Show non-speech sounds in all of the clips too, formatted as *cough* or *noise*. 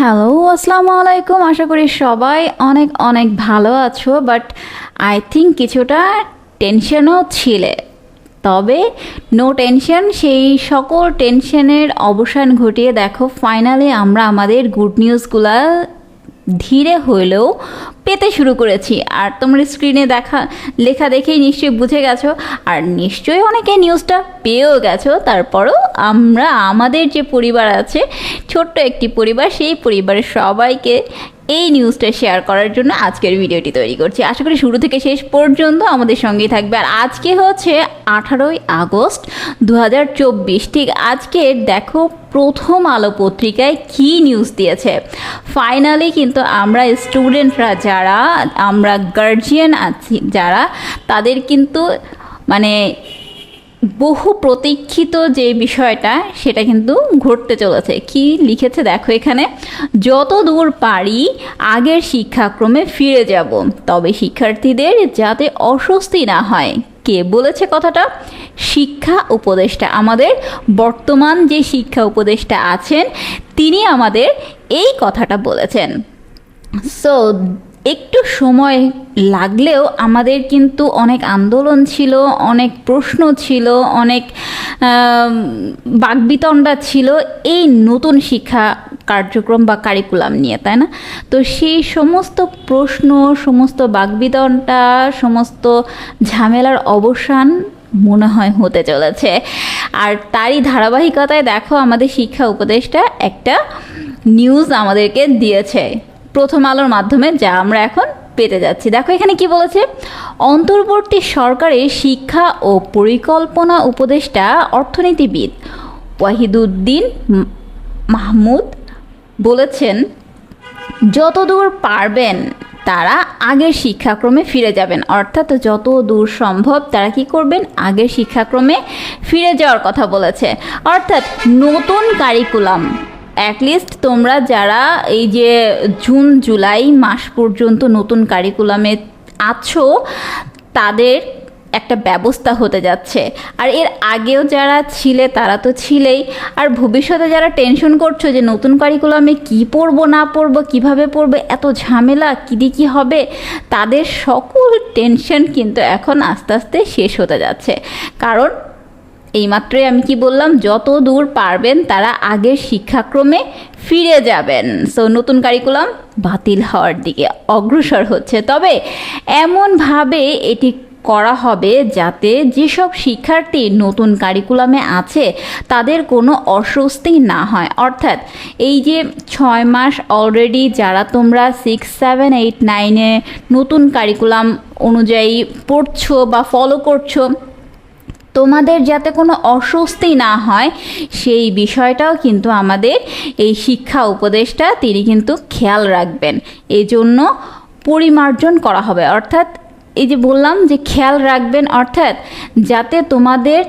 Hello আসসালামু আলাইকুম আশা করি সবাই অনেক অনেক ভালো আছো বাট আই থিঙ্ক কিছুটা টেনশনও ছিলে। তবে নো টেনশন সেই সকল টেনশনের অবসান ঘটিয়ে দেখো ফাইনালি আমরা আমাদের গুড নিউজগুলা ধীরে হলেও পেতে শুরু করেছি। আর তোমরা স্ক্রিনে দেখা, লেখা দেখেই নিশ্চয়ই বুঝে গেছো। আর নিশ্চয়ই অনেকে নিউজটা পেয়েও গেছো, তারপরও আমরা, আমাদের যে পরিবার আছে, ছোট্ট একটি পরিবার, সেই পরিবারের সবাইকে এই নিউজটা শেয়ার করার জন্য আজকের ভিডিওটি তৈরি করছি। আশা করি শুরু থেকে শেষ পর্যন্ত আমাদের সঙ্গেই থাকবে। আর আজকে হচ্ছে আঠারোই আগস্ট দু হাজার চব্বিশ। ঠিক আজকে দেখো প্রথম আলো পত্রিকায় কি নিউজ দিয়েছে। ফাইনালি কিন্তু আমরা স্টুডেন্টরা যারা, আমরা গার্জিয়ান আছি যারা, তাদের কিন্তু মানে বহু প্রতীক্ষিত যে বিষয়টা, সেটা কিন্তু ঘটতে চলেছে। কি লিখেছে দেখো এখানে, যত দূর পারি, আগের শিক্ষাক্রমে ফিরে যাব। তবে শিক্ষার্থীদের যাতে অস্বস্তি না হয়। কে বলেছে কথাটা? শিক্ষা উপদেষ্টা। আমাদের বর্তমান যে শিক্ষা উপদেষ্টা আছেন, তিনি আমাদের এই কথাটা বলেছেন। সো একটু সময় লাগলেও আমাদের কিন্তু অনেক আন্দোলন ছিল, অনেক প্রশ্ন ছিল, অনেক বাকবিতণ্ডা ছিল এই নতুন শিক্ষা কার্যক্রম বা কারিকুলাম নিয়ে, তাই না? তো সেই সমস্ত প্রশ্ন, সমস্ত বাকবিতণ্ডা, সমস্ত ঝামেলার অবসান মনে হয় হতে চলেছে। আর তারই ধারাবাহিকতায় দেখো আমাদের শিক্ষা উপদেষ্টা একটা নিউজ আমাদেরকে দিয়েছে। প্রথম আলোর মাধ্যমে যা আমরা এখন পেতে যাচ্ছি। দেখো এখানে কি বলেছে? অন্তর্বর্তী সরকারের শিক্ষা ও পরিকল্পনা উপদেষ্টা অর্থনীতিবিদ ওয়াহিদুদ্দিন মাহমুদ বলেছেন, যতদূর পারবেন তারা আগের শিক্ষাক্রমে ফিরে যাবেন। অর্থাৎ যত দূর সম্ভব তারা কি করবেন? আগের শিক্ষাক্রমে ফিরে যাওয়ার কথা বলেছে। অর্থাৎ নতুন কারিকুলাম অ্যাটলিস্ট তোমরা যারা এই যে জুন জুলাই মাস পর্যন্ত নতুন কারিকুলামে আছো, তাদের একটা ব্যবস্থা হতে যাচ্ছে। আর এর আগেও যারা ছিলে, তারা তো ছিলেই। আর ভবিষ্যতে যারা টেনশন করছ যে নতুন কারিকুলামে কি পড়ব, না পড়ব, কীভাবে পড়বে, এত ঝামেলা, কী কী হবে, তাদের সকল টেনশন কিন্তু এখন আস্তে আস্তে শেষ হতে যাচ্ছে। কারণ এইমাত্রই আমি কি বললাম, যত দূর পারবেন তারা আগের শিক্ষাক্রমে ফিরে যাবেন। সো নতুন কারিকুলাম বাতিল হওয়ার দিকে অগ্রসর হচ্ছে। তবে এমনভাবে এটি করা হবে যাতে যেসব শিক্ষার্থী নতুন কারিকুলামে আছে, তাদের কোনো অস্বস্তি না হয়। অর্থাৎ এই যে ছয় মাস অলরেডি যারা তোমরা সিক্স সেভেন এইট নাইনে নতুন কারিকুলাম অনুযায়ী পড়ছো বা ফলো করছ তোমাদের যাতে কোনো অস্বস্তি না হয়, সেই বিষয়টাও কিন্তু আমাদের এই শিক্ষা উপদেশটা তিনি কিন্তু খেয়াল রাখবেন। এজন্য পরিমার্জন করা হবে। অর্থাৎ এই যে বললাম যে খেয়াল রাখবেন, অর্থাৎ যাতে তোমাদের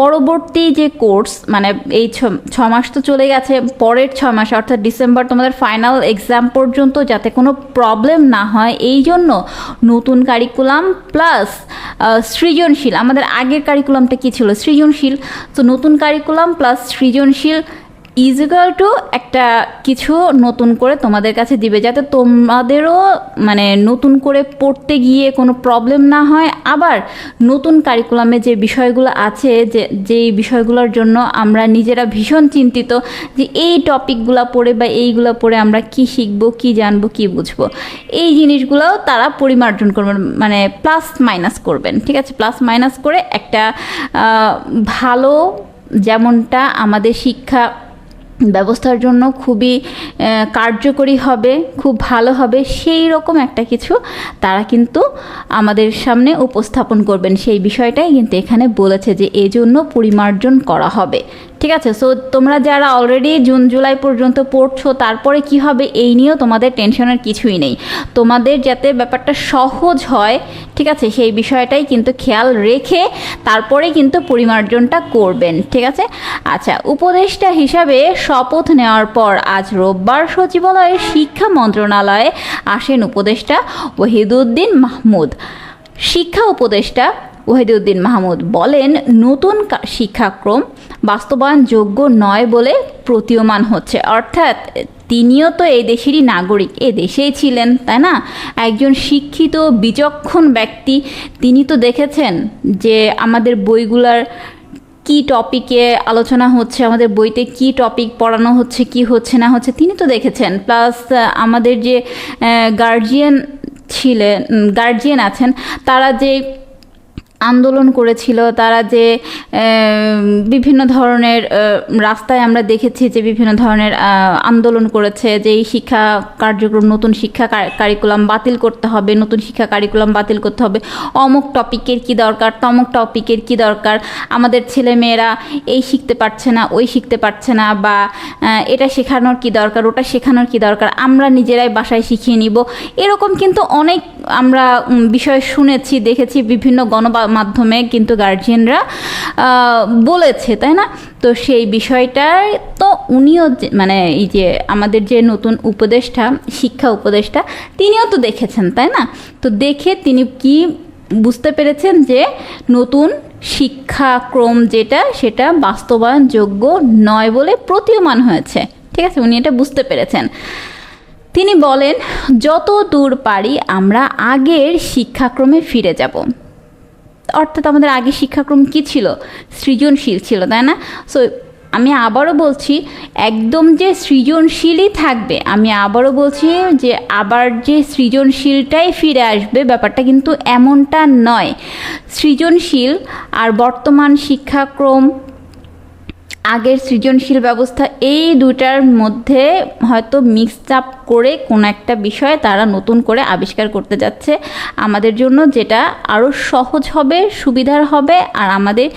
পরবর্তী যে কোর্স মানে এই ছ মাস তো চলে গেছে, পরের ছ মাস, অর্থাৎ ডিসেম্বর তোমাদের ফাইনাল এক্সাম পর্যন্ত যাতে কোনো প্রবলেম না হয় এই জন্য নতুন কারিকুলাম প্লাস সৃজনশীল। আমাদের আগের কারিকুলামটা কী ছিল? সৃজনশীল। তো নতুন কারিকুলাম প্লাস সৃজনশীল ইজিক্যাল টু একটা কিছু নতুন করে তোমাদের কাছে দিবে যাতে তোমাদেরও মানে নতুন করে পড়তে গিয়ে কোনো প্রবলেম না হয়। আবার নতুন কারিকুলামে যে বিষয়গুলো আছে, যে, যেই বিষয়গুলোর জন্য আমরা নিজেরা ভীষণ চিন্তিত যে এই টপিকগুলো পড়ে বা এইগুলো পড়ে আমরা কি শিখব, কি জানব, কি বুঝব। এই জিনিসগুলোও তারা পরিমার্জন করবেন মানে প্লাস মাইনাস করবেন, ঠিক আছে? প্লাস মাইনাস করে একটা ভালো যেমনটা আমাদের শিক্ষা ব্যবস্থার জন্য খুবই কার্যকরী হবে, খুব ভালো হবে, সেই রকম একটা কিছু তারা কিন্তু আমাদের সামনে উপস্থাপন করবেন। সেই বিষয়টাই কিন্তু এখানে বলেছে যে এজন্য পরিমার্জন করা হবে। ঠিক আছে সো তোমরা যারা অলরেডি জুন জুলাই পর্যন্ত পড়ছো, তারপরে কি হবে এই নিয়েও তোমাদের টেনশনের কিছুই নেই। তোমাদের যাতে ব্যাপারটা সহজ হয়, ঠিক আছে, সেই বিষয়টাই কিন্তু খেয়াল রেখে তারপরে কিন্তু পরিমার্জনটা করবেন, ঠিক আছে? আচ্ছা উপদেষ্টা হিসাবে শপথ নেওয়ার পর আজ রোববার সচিবালয়ের শিক্ষা মন্ত্রণালয়ে আসেন উপদেষ্টা ওহিদুদ্দিন মাহমুদ। শিক্ষা উপদেষ্টা ওহিদুদ্দিন মাহমুদ বলেন, নতুন শিক্ষাক্রম বাস্তবায়নযোগ্য নয় বলে প্রতীয়মান হচ্ছে। অর্থাৎ তিনিও তো এই দেশেরই নাগরিক, এ দেশেই ছিলেন, তাই না? একজন শিক্ষিত, বিচক্ষণ ব্যক্তি। তিনি তো দেখেছেন যে আমাদের বইগুলার কি টপিকে আলোচনা হচ্ছে, আমাদের বইতে কি টপিক পড়ানো হচ্ছে, কি হচ্ছে, না হচ্ছে, তিনি তো দেখেছেন। প্লাস আমাদের যে গার্জিয়ান ছিলেন গার্জিয়ান আছেন, তারা যে আন্দোলন করেছিল, তারা যে বিভিন্ন ধরনের রাস্তায় আমরা দেখেছি যে বিভিন্ন ধরনের আন্দোলন করেছে, যে এই শিক্ষা কার্যক্রম, নতুন শিক্ষা কারিকুলাম বাতিল করতে হবে, নতুন শিক্ষা কারিকুলাম বাতিল করতে হবে। অমুক টপিকের কি দরকার, তমুক টপিকের কি দরকার? আমাদের ছেলে মেয়েরা এই শিখতে পারছে না, ওই শিখতে পারছে না, বা এটা শেখানোর কি দরকার, ওটা শেখানোর কি দরকার? আমরা নিজেরাই বাসায় শিখিয়ে নিব। এরকম কিন্তু অনেক আমরা বিষয় শুনেছি, দেখেছি, বিভিন্ন গণমাধ্যমে কিন্তু গার্জিয়ানরা বলেছে, তাই না? তো সেই বিষয়টায় তো উনিও মানে এই যে আমাদের যে নতুন উপদেষ্টা, শিক্ষা উপদেষ্টা, তিনিও তো দেখেছেন, তাই না? তো দেখে তিনি কি বুঝতে পেরেছেন যে নতুন শিক্ষাক্রম যেটা, সেটা বাস্তবায়নযোগ্য নয় বলে প্রতীয়মান হয়েছে। ঠিক আছে? উনি এটা বুঝতে পেরেছেন। তিনি বলেন যত দূর পারি আমরা আগের শিক্ষাক্রমে ফিরে যাব। অর্থাৎ আমাদের আগে শিক্ষাক্রম কি ছিল? সৃজনশীল ছিল, তাই না? সো আমি আবারও বলছি, একদম যে সৃজনশীলই থাকবে, আমি আবারও বলছি যে আবার যে সৃজনশীলটাই ফিরে আসবে, ব্যাপারটা কিন্তু এমনটা নয়। সৃজনশীল আর বর্তমান শিক্ষাক্রম আগের সৃজনশীল ব্যবস্থা এই দুটার মধ্যে হয়তো মিক্সড আপ করে কোনো একটা বিষয়ে তারা নতুন করে আবিষ্কার করতে যাচ্ছে। আমাদের জন্য যেটা আরও সহজ হবে, সুবিধার হবে আর আমাদের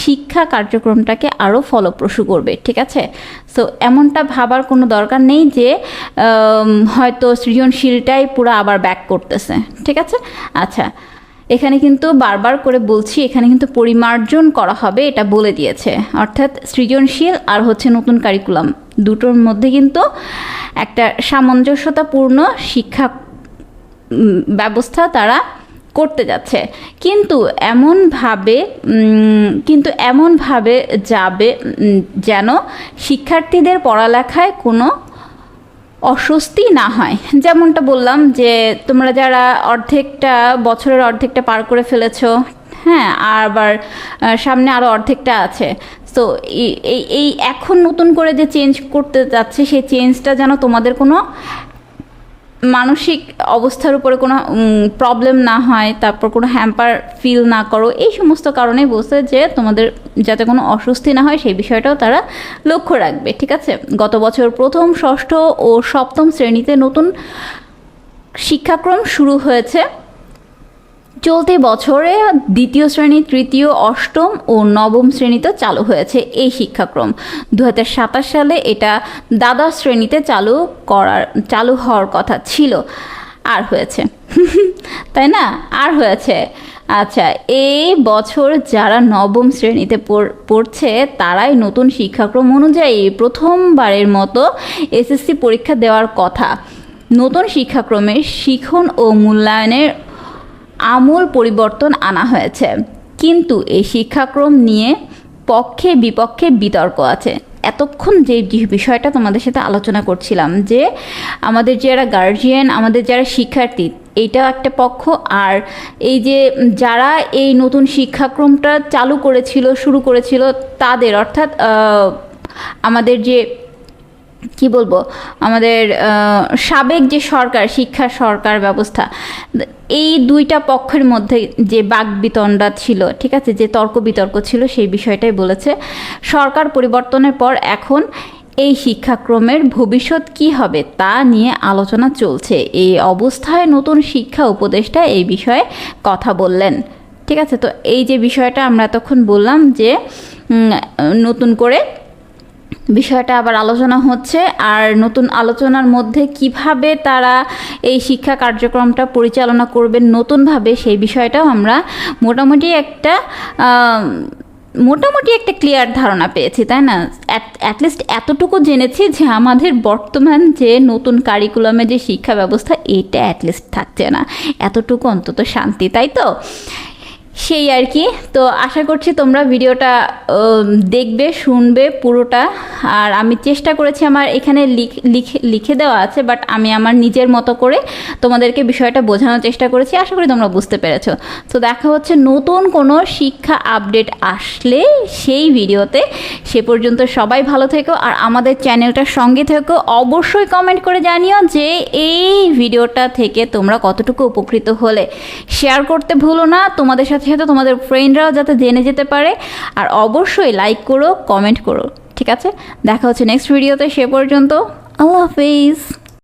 শিক্ষা কার্যক্রমটাকে আরও ফলপ্রসূ করবে, ঠিক আছে? সো এমনটা ভাবার কোনো দরকার নেই যে হয়তো সৃজনশীলটাই পুরো আবার ব্যাক করতেছে, ঠিক আছে? আচ্ছা এখানে কিন্তু বারবার করে বলছি, এখানে কিন্তু পরিমার্জন করা হবে, এটা বলে দিয়েছে। অর্থাৎ সৃজনশীল আর হচ্ছে নতুন কারিকুলাম দুটোর মধ্যে কিন্তু একটা সামঞ্জস্যতাপূর্ণ শিক্ষা ব্যবস্থা তারা করতে যাচ্ছে। কিন্তু এমনভাবে কিন্তু এমনভাবে যাবে যেন শিক্ষার্থীদের পড়ালেখায় কোনো অস্বস্তি না হয়। যেমনটা বললাম যে, তোমরা যারা অর্ধেকটা, বছরের অর্ধেকটা পার করে ফেলেছো হ্যাঁ আবার সামনে আরও অর্ধেকটা আছে। তো এই এই এখন নতুন করে যে চেঞ্জ করতে যাচ্ছে, সেই চেঞ্জটা যেন তোমাদের কোনো মানসিক অবস্থার উপরে কোনো প্রবলেম না হয়, তারপর কোনো হ্যাম্পার ফিল না করো, এই সমস্ত কারণে বলছে যে তোমাদের যাতে কোনো অস্বস্তি না হয়, সেই বিষয়টাও তারা লক্ষ্য রাখবে, ঠিক আছে? গত বছর প্রথম, ষষ্ঠ ও সপ্তম শ্রেণীতে নতুন শিক্ষাক্রম শুরু হয়েছে। চলতি বছরে দ্বিতীয় শ্রেণি, তৃতীয়, অষ্টম ও নবম শ্রেণীতে চালু হয়েছে এই শিক্ষাক্রম। দু হাজার সাতাশ সালে এটা দ্বাদশ শ্রেণীতে চালু করার, চালু হওয়ার কথা ছিল। আর হয়েছে। *laughs* তাই না? আর হয়েছে। আচ্ছা এই বছর যারা নবম শ্রেণীতে পড়- পড়ছে, তারাই নতুন শিক্ষাক্রম অনুযায়ী প্রথমবারের মতো এসএসসি পরীক্ষা দেওয়ার কথা। নতুন শিক্ষাক্রমে শিখন ও মূল্যায়নের আমূল পরিবর্তন আনা হয়েছে। কিন্তু এই শিক্ষাক্রম নিয়ে পক্ষে বিপক্ষে বিতর্ক আছে। এতক্ষণ যে বিষয়টা তোমাদের সাথে আলোচনা করছিলাম যে আমাদের যারা গার্জিয়ান আমাদের যারা শিক্ষার্থী এইটাও একটা পক্ষ আর এই যে যারা এই নতুন শিক্ষাক্রমটা চালু করেছিল, শুরু করেছিল, তাদের অর্থাৎ আমাদের যে কি বলব? আমাদের সাবেক যে সরকার, শিক্ষা সরকার ব্যবস্থা, এই দুইটা পক্ষের মধ্যে যে বাকবিতণ্ডা ছিল, ঠিক আছে, যে তর্ক বিতর্ক ছিল, সেই বিষয়টাই বলেছে। সরকার পরিবর্তনের পর এখন এই শিক্ষাক্রমের ভবিষ্যৎ কি হবে তা নিয়ে আলোচনা চলছে। এই অবস্থায় নতুন শিক্ষা উপদেষ্টা এই বিষয়ে কথা বললেন। ঠিক আছে, তো এই যে বিষয়টা আমরা তখন বললাম যে নতুন করে বিষয়টা আবার আলোচনা হচ্ছে। আর নতুন আলোচনার মধ্যে কীভাবে তারা এই শিক্ষা কার্যক্রমটা পরিচালনা করবেন নতুনভাবে সেই বিষয়টাও আমরা মোটামুটি একটা মোটামুটি একটা ক্লিয়ার ধারণা পেয়েছি, তাই না? অ্যাটলিস্ট এতটুকু জেনেছি যে আমাদের বর্তমান যে নতুন কারিকুলামে যে শিক্ষা ব্যবস্থা, এটা অ্যাটলিস্ট থাকছে না। এতটুকু অন্তত শান্তি, তাই তো? সেই আর কি। তো আশা করছি তোমরা ভিডিওটা দেখবে, শুনবে পুরোটা। আর আমি চেষ্টা করেছি আমার এখানে লিখ- লিখে দেওয়া আছে বাট আমি আমার নিজের মতো করে তোমাদেরকে বিষয়টা বোঝানোর চেষ্টা করেছি। আশা করি তোমরা বুঝতে পেরেছ। তো দেখা হচ্ছে নতুন কোনো শিক্ষা আপডেট আসলে সেই ভিডিওতে। সে পর্যন্ত সবাই ভালো থেকো, আর আমাদের চ্যানেলটার সঙ্গে থেকো। অবশ্যই কমেন্ট করে জানিও যে এই ভিডিওটা থেকে তোমরা কতটুকু উপকৃত হলে। শেয়ার করতে ভুলো না। তোমাদের সাথে সাথে তোমাদের ফ্রেন্ডরাও যাতে জেনে যেতে পারে। আর অবশ্যই লাইক করো কমেন্ট করো। ঠিক আছে? দেখা হচ্ছে নেক্সট ভিডিওতে সে পর্যন্ত। আল্লাহ হাফিজ।